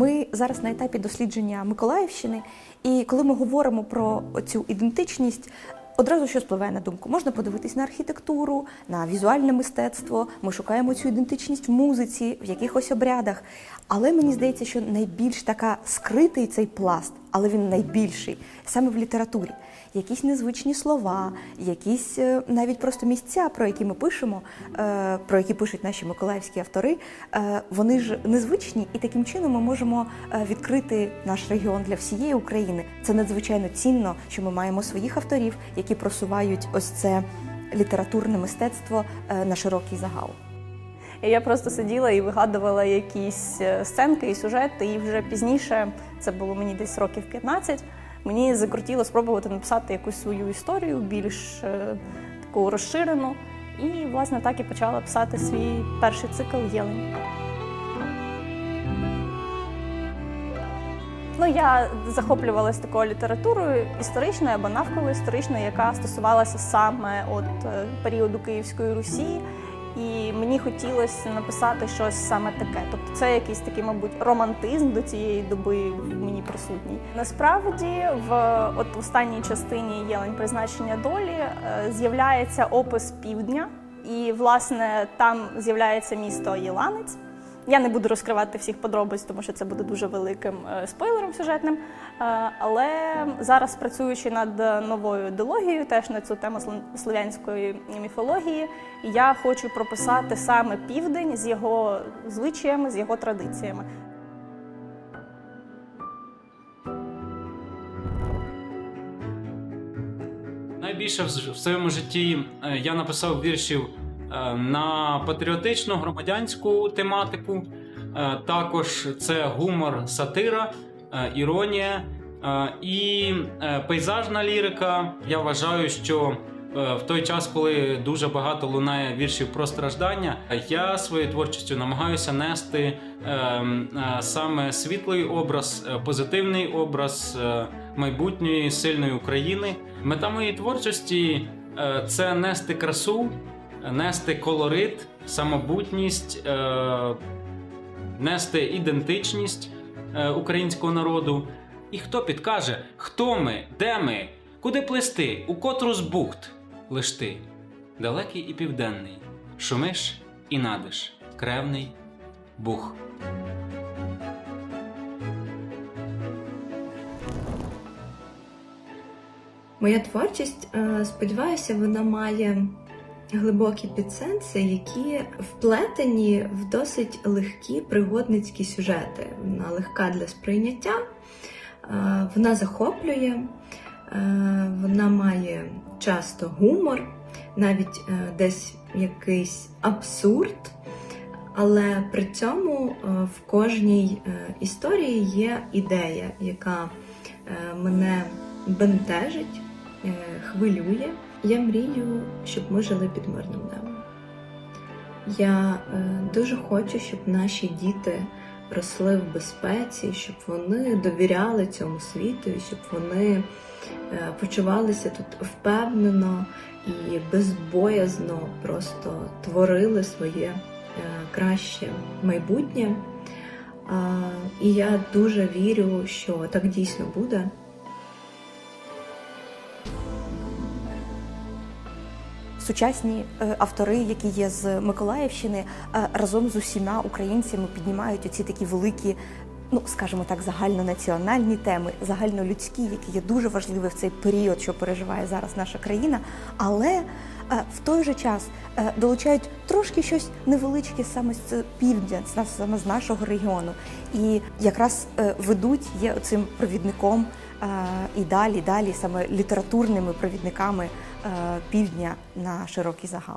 Ми зараз на етапі дослідження Миколаївщини, і коли ми говоримо про цю ідентичність. Одразу що спливає на думку, можна подивитись на архітектуру, на візуальне мистецтво. Ми шукаємо цю ідентичність в музиці, в якихось обрядах. Але мені здається, що найбільш така скритий цей пласт, але він найбільший саме в літературі. Якісь незвичні слова, якісь е, навіть просто місця, про які ми пишемо, е, про які пишуть наші миколаївські автори, е, вони ж незвичні, і таким чином ми можемо відкрити наш регіон для всієї України. Це надзвичайно цінно, що ми маємо своїх авторів, які просувають ось це літературне мистецтво на широкий загал. Я просто сиділа і вигадувала якісь сценки і сюжети, і вже пізніше, це було мені десь років 15, мені закрутіло спробувати написати якусь свою історію, більш е, таку розширену. І, власне, так і почала писати свій перший цикл Єлень. Ну, я захоплювалася такою літературою історичною або навколо історичною, яка стосувалася саме от е, періоду Київської Русі. І мені хотілося написати щось саме таке. Тобто це якийсь такий, мабуть, романтизм до цієї доби в мені присутній. Насправді, в от останній частині Єлень призначення долі е, з'являється опис півдня, і власне там з'являється місто Єланець. Я не буду розкривати всіх подробиць, тому що це буде дуже великим е, спойлером сюжетним. Е, Але зараз працюючи над новою ідеологією, теж на цю тему слов'янської міфології, я хочу прописати саме південь з його звичаями, з його традиціями. Найбільше в своєму житті е, я написав віршів на патріотичну громадянську тематику. Е, Також це гумор, сатира, е, іронія е, і е, пейзажна лірика. Я вважаю, що е, в той час, коли дуже багато лунає віршів про страждання, я своєю творчістю намагаюся нести е, е, саме світлий образ, е, позитивний образ е, майбутньої сильної України. Мета моєї творчості е, це нести красу, нести колорит, самобутність, е, нести ідентичність е, українського народу. І хто підкаже, хто ми, де ми, куди плисти, у котру з бухт лиш ти, далекий і південний, шумиш і надиш, кревний бух. Моя творчість, е, сподіваюся, вона має глибокі підсенси, які вплетені в досить легкі пригодницькі сюжети. Вона легка для сприйняття, е, вона захоплює, е, вона має часто гумор, навіть е, десь якийсь абсурд. Але при цьому в кожній історії є ідея, яка мене бентежить, хвилює. Я мрію, щоб ми жили під мирним небом. Я е, дуже хочу, щоб наші діти росли в безпеці, щоб вони довіряли цьому світу, щоб вони е, почувалися тут впевнено і безбоязно просто творили своє е, краще майбутнє. І я дуже вірю, що так дійсно буде. Сучасні е, автори, які є з Миколаївщини, е, разом з усіма українцями піднімають оці такі великі, ну скажімо так, загальнонаціональні теми, загальнолюдські, які є дуже важливі в цей період, що переживає зараз наша країна. Але е, в той же час долучають трошки щось невеличке саме з півдня, саме з нашого регіону, і якраз ведуть є цим провідником і далі, далі саме літературними провідниками півдня на широкий загал.